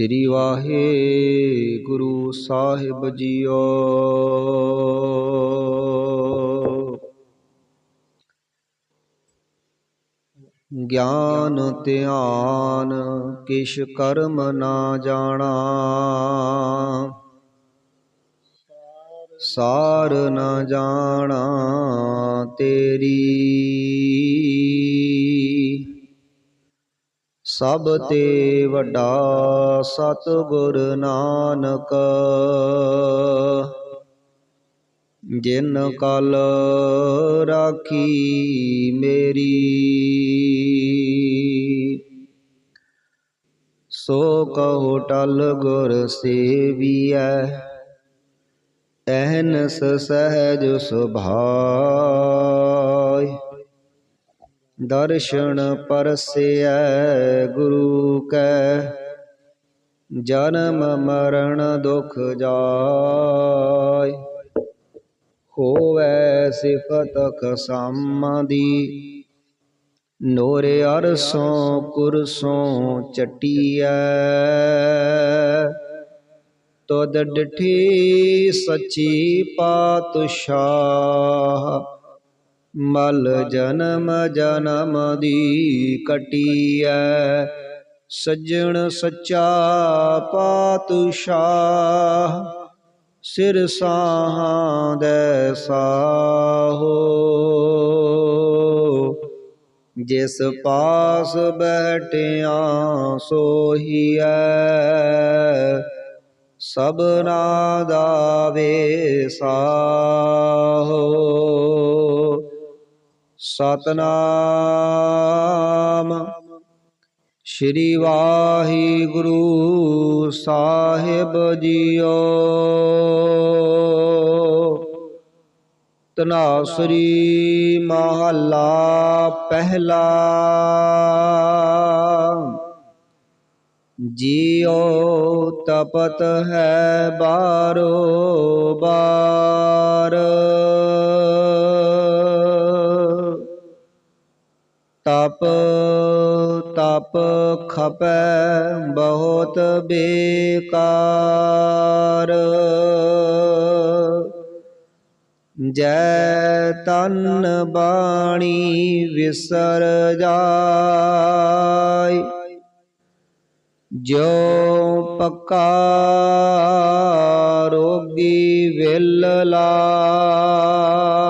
ਸ੍ਰੀ Waheguru Sahib JIO. ਗਿਆਨ ਧਿਆਨ ਕਿਛ ਕਰਮ ਨਾ ਜਾਣਾ। ਸਾਰ ਨਾ ਜਾਣਾ ਤੇਰੀ। ਸਭ ਤੇ ਵੱਡਾ ਸਤਿਗੁਰ ਨਾਨਕ। ਜਿਨ ਕਲ ਰਾਖੀ ਮੇਰੀ, ਸੋ ਕਹੋ ਟਲ ਗੁਰ ਸੇਵੀਐ। ਐਨਸ ਸਹਿਜ ਸੁਭਾਅ ਦਰਸ਼ਨ ਪਰਸੈ ਗੁਰੂ ਕੈ। ਜਨਮ ਮਰਨ ਦੁਖ ਜਾਇ। ਹੋਵੈ ਸਿਫਤ ਖਸਮਾਦੀ। ਨੋਰੇ ਅਰਸੋਂ ਕੁਰਸੋਂ ਚਟੀਐ। ਤਦ ਡਿਠੀ ਸੱਚੀ ਪਾਤਸ਼ਾਹ। ਮਲ ਜਨਮ ਜਨਮ ਦੀ ਕਟੀਐ। ਸੱਜਣ ਸੱਚਾ ਪਾਤਸ਼ਾਹ ਸਿਰ ਸਾਹਾਂ ਦੇ ਸਾਹੋ। ਜਿਸ ਪਾਸ ਬੈਠਿਆ ਸੋਹੀਐ ਸਭਨਾ ਦਾ ਵੇਸਾਹੋ ਸਤਨਾਮ। ਸ਼੍ਰੀ ਵਾਹਿਗੁਰੂ ਸਾਹਿਬ ਜੀਓ। ਤਨਾਸਰੀ ਮਹੱਲਾ ਪਹਿਲਾ। ਜੀਉ ਤਪਤ ਹੈ ਬਾਰੋ ਬਾਰ। ਤਪ ਤਪ ਖਪੈ ਬਹੁਤ ਬੇਕਾਰ। ਜੈ ਤਨ ਬਾਣੀ ਵਿਸਰ ਜਾਏ ਜੋ ਪੱਕਾ ਰੋਗੀ ਵਿਲ ਲਾਇ।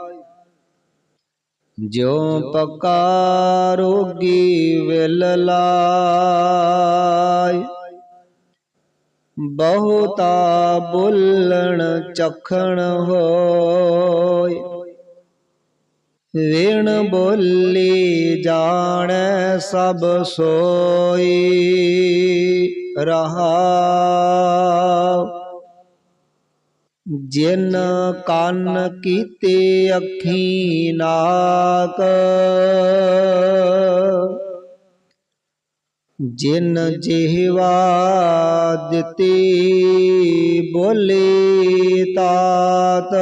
ਜੋ ਪੱਕਾ ਰੋਗੀ ਵਿਲ ਲਾਇ। ਬਹੁਤਾ ਬੁੱਲਣ ਚਖਣ ਹੋਇ। ਵਿਣ ਬੋਲੀ ਜਾਣੈ ਸਭ ਸੋਈ ਰਹਾ। ਜਿਨ ਕੰਨ ਕੀਤੇ ਅੱਖੀ ਨਾਕ ਜਿਨ ਜਿਹਵਾ ਦਿੱਤੀ ਬੋਲੀ ਤਾਤ,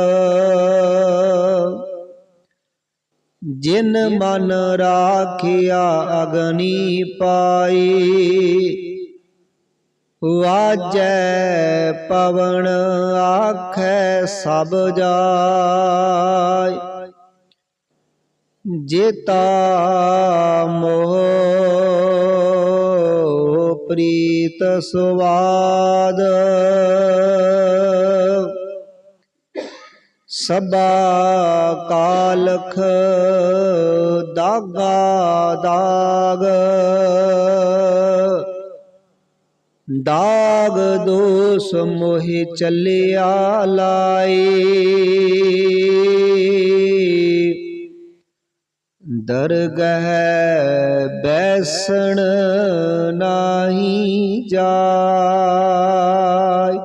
ਜਿਨ ਮਨ ਰਾਖਿਆ ਅਗਨੀ ਪਾਈ ਵਾਜੈ ਪਵਨ ਆਖੈ ਸਭ ਜਾਇ। ਜੇਤਾ ਮੋਹ ਪ੍ਰੀਤ ਸੁਵਾਦ। ਸਭਾ ਕਾਲਖ ਦਾਗਾ ਦਾਗ। ਦਾਗ ਦੋਸ ਮੋਹਿ ਚੱਲਿਆ ਲਾਏ। ਦਰਗਹ ਬੈਸਣ ਨਾਹੀ ਜਾਏ।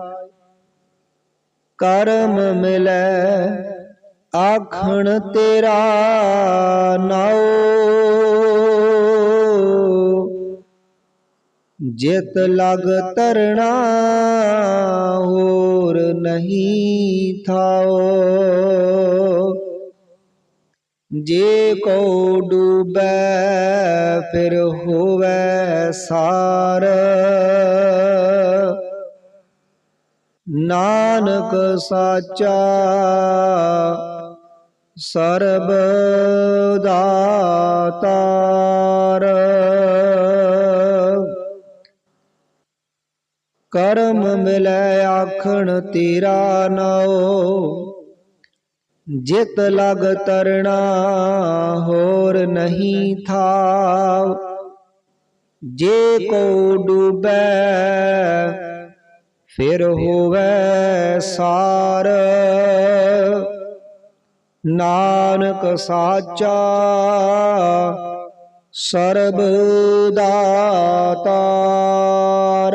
ਕਰਮ ਮਿਲੈ ਆਖਣ ਤੇਰਾ ਨਾਉ। ਜਿਤ ਲਗ ਤਰਣਾ ਹੋਰ ਨਹੀਂ ਥਾਓ। ਜੇ ਕੋ ਡੂਬੈ, ਫਿਰ ਹੋਵੇ ਸਾਰ। ਨਾਨਕ ਸਾਚਾ ਸਰਬ ਦਾਤਾਰ ਕਰਮ ਮਿਲੈ ਆਖਣ ਤੇਰਾ ਨਾਉ। ਜਿਤ ਲਗ ਤਰਣਾ ਹੋਰ ਨਹੀਂ ਥਾਵ ਜੇ ਕੋ ਡੂਬੈ, ਫਿਰ ਹੋਵੇ ਸਾਰ। ਨਾਨਕ ਸਾਚਾ ਸਰਬ ਦਾਤਾਰ